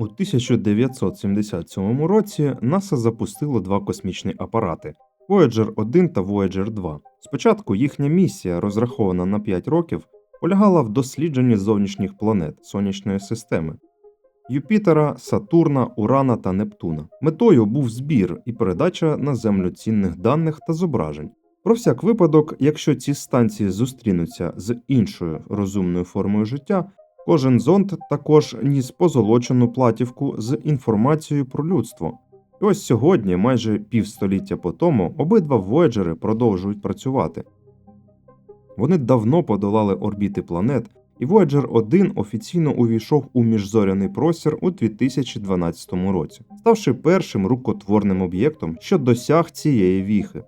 У 1977 році НАСА запустило два космічні апарати Voyager 1 та Voyager 2. Спочатку їхня місія, розрахована на 5 років, полягала в дослідженні зовнішніх планет сонячної системи Юпітера, Сатурна, Урана та Нептуна. Метою був збір і передача на Землю цінних даних та зображень. Про всяк випадок, якщо ці станції зустрінуться з іншою розумною формою життя, кожен зонд також ніс позолочену платівку з інформацією про людство. І ось сьогодні, майже півстоліття по тому, обидва Вояджери продовжують працювати. Вони давно подолали орбіти планет, і Voyager 1 офіційно увійшов у міжзоряний простір у 2012 році, ставши першим рукотворним об'єктом, що досяг цієї віхи.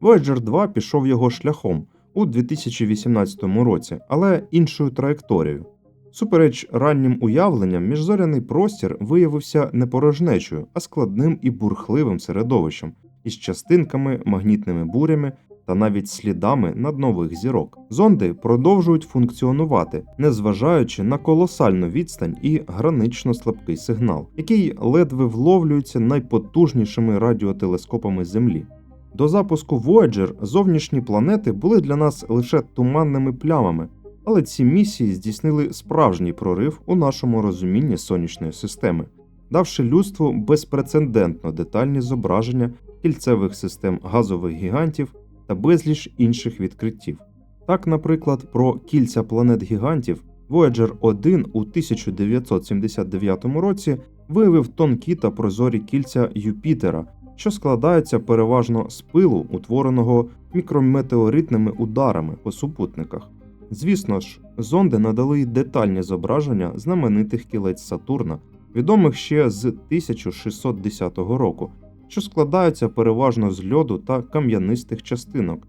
Voyager 2 пішов його шляхом у 2018 році, але іншою траєкторією. Супереч раннім уявленням, міжзоряний простір виявився не порожнечою, а складним і бурхливим середовищем із частинками, магнітними бурями та навіть слідами наднових зірок. Зонди продовжують функціонувати, незважаючи на колосальну відстань і гранично слабкий сигнал, який ледве вловлюється найпотужнішими радіотелескопами Землі. До запуску Voyager зовнішні планети були для нас лише туманними плямами, але ці місії здійснили справжній прорив у нашому розумінні сонячної системи, давши людству безпрецедентно детальні зображення кільцевих систем газових гігантів та безліч інших відкриттів. Так, наприклад, про кільця планет гігантів Voyager 1 у 1979 році виявив тонкі та прозорі кільця Юпітера, що складаються переважно з пилу, утвореного мікрометеоритними ударами по супутниках. Звісно ж, зонди надали й детальні зображення знаменитих кілець Сатурна, відомих ще з 1610 року, що складаються переважно з льоду та кам'янистих частинок.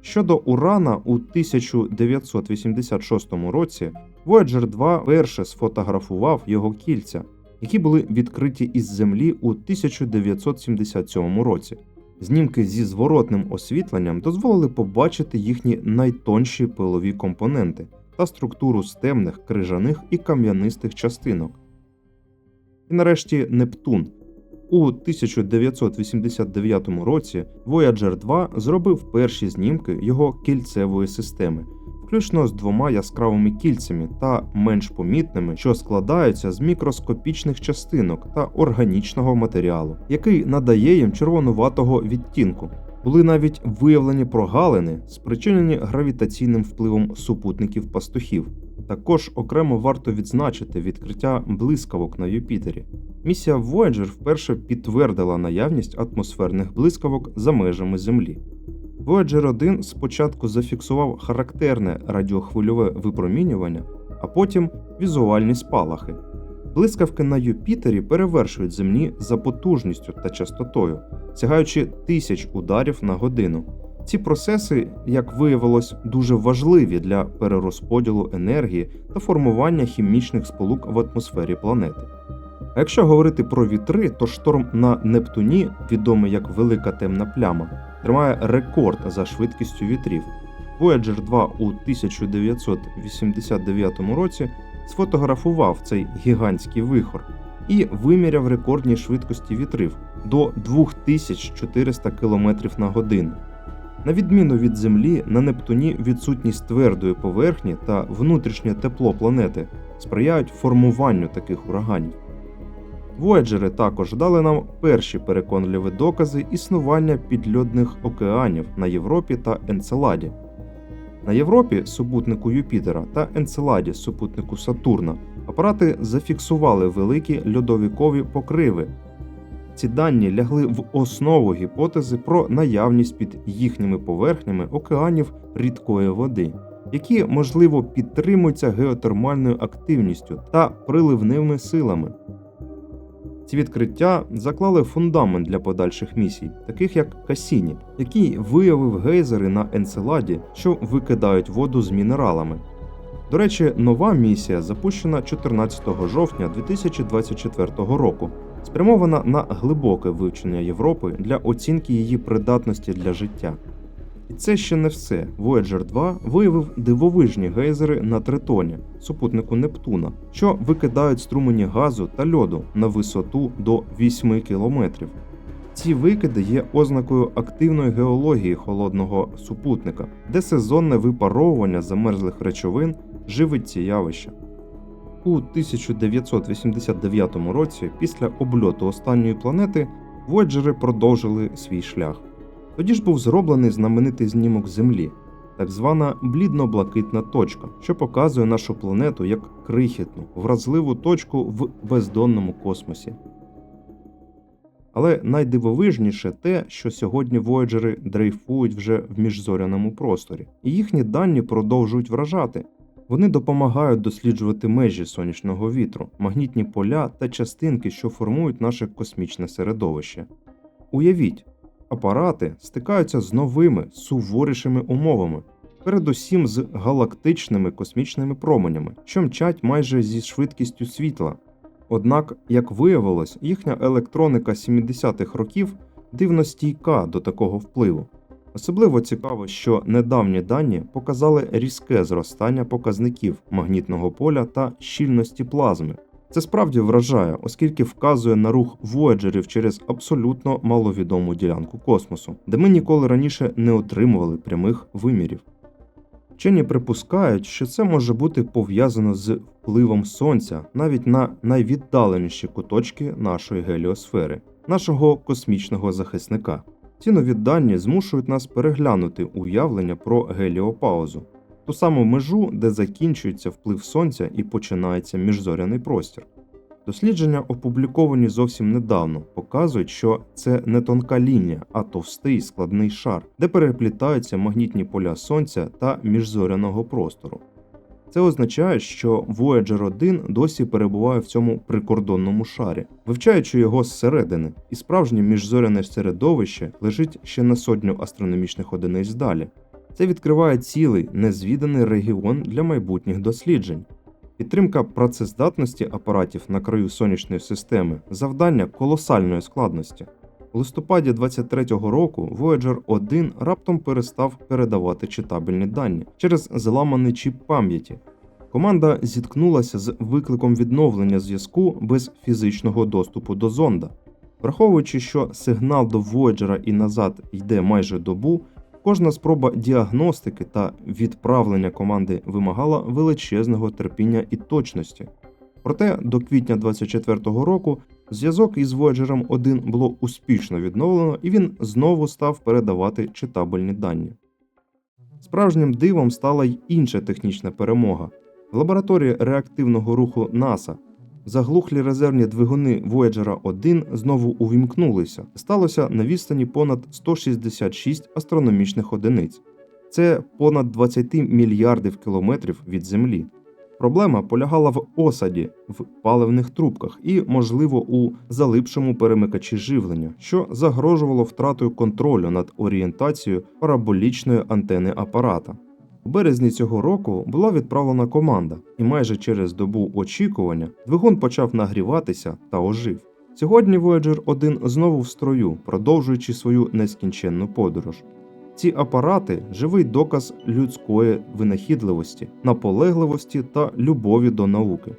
Щодо Урана у 1986 році Voyager 2 перше сфотографував його кільця, які були відкриті із Землі у 1977 році. Знімки зі зворотним освітленням дозволили побачити їхні найтонші пилові компоненти та структуру темних, крижаних і кам'янистих частинок. І нарешті Нептун. У 1989 році Voyager 2 зробив перші знімки його кільцевої системи, включно з двома яскравими кільцями та менш помітними, що складаються з мікроскопічних частинок та органічного матеріалу, який надає їм червонуватого відтінку. Були навіть виявлені прогалини, спричинені гравітаційним впливом супутників пастухів. Також окремо варто відзначити відкриття блискавок на Юпітері. Місія Voyager вперше підтвердила наявність атмосферних блискавок за межами Землі. Voyager 1 спочатку зафіксував характерне радіохвильове випромінювання, а потім візуальні спалахи. Блискавки на Юпітері перевершують земні за потужністю та частотою, сягаючи тисяч ударів на годину. Ці процеси, як виявилось, дуже важливі для перерозподілу енергії та формування хімічних сполук в атмосфері планети. А якщо говорити про вітри, то шторм на Нептуні, відомий як Велика темна пляма, тримає рекорд за швидкістю вітрів. Voyager 2 у 1989 році сфотографував цей гігантський вихор і виміряв рекордні швидкості вітрів до 2400 км на годину. На відміну від Землі, на Нептуні відсутність твердої поверхні та внутрішнє тепло планети сприяють формуванню таких ураганів. Вояджери також дали нам перші переконливі докази існування підльодних океанів на Європі та Енцеладі. На Європі супутнику Юпітера та Енцеладі супутнику Сатурна апарати зафіксували великі льодовикові покриви. Ці дані лягли в основу гіпотези про наявність під їхніми поверхнями океанів рідкої води, які, можливо, підтримуються геотермальною активністю та приливними силами. Ці відкриття заклали фундамент для подальших місій, таких як Касіні, який виявив гейзери на Енцеладі, що викидають воду з мінералами. До речі, нова місія запущена 14 жовтня 2024 року, спрямована на глибоке вивчення Європи для оцінки її придатності для життя. І це ще не все. Voyager 2 виявив дивовижні гейзери на Тритоні, супутнику Нептуна, що викидають струмені газу та льоду на висоту до 8 кілометрів. Ці викиди є ознакою активної геології холодного супутника, де сезонне випаровування замерзлих речовин живить ці явища. У 1989 році, після обльоту останньої планети, Вояджери продовжили свій шлях. Тоді ж був зроблений знаменитий знімок Землі, так звана блідно-блакитна точка, що показує нашу планету як крихітну, вразливу точку в бездонному космосі. Але найдивовижніше те, що сьогодні вояджери дрейфують вже в міжзоряному просторі, і їхні дані продовжують вражати. Вони допомагають досліджувати межі сонячного вітру, магнітні поля та частинки, що формують наше космічне середовище. Уявіть, апарати стикаються з новими, суворішими умовами, передусім з галактичними космічними променями, що мчать майже зі швидкістю світла. Однак, як виявилось, їхня електроніка 70-х років дивно стійка до такого впливу. Особливо цікаво, що недавні дані показали різке зростання показників магнітного поля та щільності плазми. Це справді вражає, оскільки вказує на рух вояджерів через абсолютно маловідому ділянку космосу, де ми ніколи раніше не отримували прямих вимірів. Вчені припускають, що це може бути пов'язано з впливом сонця навіть на найвіддаленіші куточки нашої геліосфери, нашого космічного захисника. Ці нові дані змушують нас переглянути уявлення про геліопаузу, ту саму межу, де закінчується вплив сонця і починається міжзоряний простір. Дослідження, опубліковані зовсім недавно, показують, що це не тонка лінія, а товстий складний шар, де переплітаються магнітні поля сонця та міжзоряного простору. Це означає, що Voyager 1 досі перебуває в цьому прикордонному шарі, вивчаючи його зсередини, і справжнє міжзоряне середовище лежить ще на сотню астрономічних одиниць далі. Це відкриває цілий незвіданий регіон для майбутніх досліджень. Підтримка працездатності апаратів на краю сонячної системи завдання колосальної складності. У листопаді 23-го року Voyager 1 раптом перестав передавати читабельні дані через зламаний чіп пам'яті. Команда зіткнулася з викликом відновлення зв'язку без фізичного доступу до зонда. Враховуючи, що сигнал до Voyager і назад йде майже добу, кожна спроба діагностики та відправлення команди вимагала величезного терпіння і точності. Проте до квітня 24-го року зв'язок із Voyager 1 було успішно відновлено, і він знову став передавати читабельні дані. Справжнім дивом стала й інша технічна перемога. В лабораторії реактивного руху НАСА заглухлі резервні двигуни Voyager 1 знову увімкнулися. Сталося на відстані понад 166 астрономічних одиниць. Це понад 20 мільярдів кілометрів від Землі. Проблема полягала в осаді в паливних трубках і, можливо, у залипшому перемикачі живлення, що загрожувало втратою контролю над орієнтацією параболічної антени апарата. У березні цього року була відправлена команда, і майже через добу очікування двигун почав нагріватися та ожив. Сьогодні Voyager 1 знову в строю, продовжуючи свою нескінченну подорож. Ці апарати живий доказ людської винахідливості, наполегливості та любові до науки.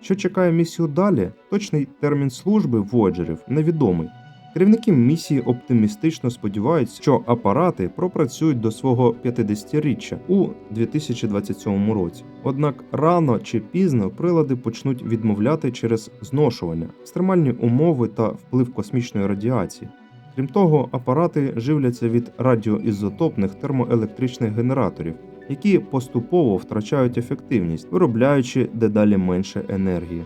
Що чекає місію далі, точний термін служби вояджерів невідомий. Керівники місії оптимістично сподіваються, що апарати пропрацюють до свого 50-річчя у 2027 році. Однак рано чи пізно прилади почнуть відмовляти через зношування, екстремальні умови та вплив космічної радіації. Крім того, апарати живляться від радіоізотопних термоелектричних генераторів, які поступово втрачають ефективність, виробляючи дедалі менше енергії.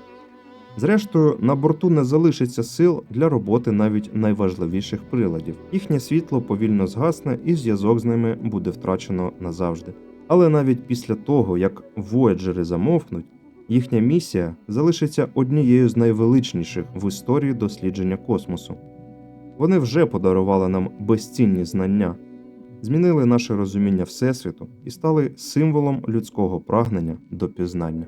Зрештою, на борту не залишиться сил для роботи навіть найважливіших приладів. Їхнє світло повільно згасне, і зв'язок з ними буде втрачено назавжди. Але навіть після того, як вояджери замовкнуть, їхня місія залишиться однією з найвеличніших в історії дослідження космосу. Вони вже подарували нам безцінні знання, змінили наше розуміння Всесвіту і стали символом людського прагнення до пізнання.